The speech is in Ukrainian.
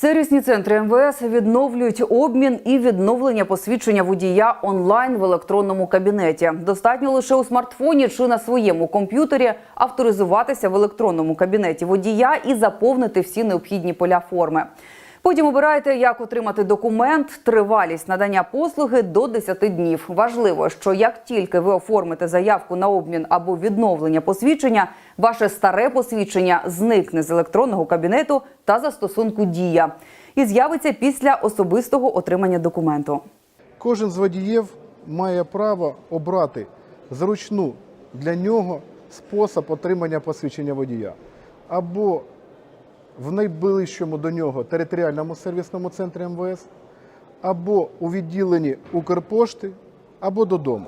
Сервісні центри МВС відновлюють обмін і відновлення посвідчення водія онлайн в електронному кабінеті. Достатньо лише у смартфоні чи на своєму комп'ютері авторизуватися в електронному кабінеті водія і заповнити всі необхідні поля форми. Потім обирайте, як отримати документ, тривалість надання послуги до 10 днів. Важливо, що як тільки ви оформите заявку на обмін або відновлення посвідчення, ваше старе посвідчення зникне з електронного кабінету та застосунку Дія і з'явиться після особистого отримання документу. Кожен з водіїв має право обрати зручну для нього спосіб отримання посвідчення водія або в найближчому до нього територіальному сервісному центрі МВС, або у відділенні Укрпошти, або додому.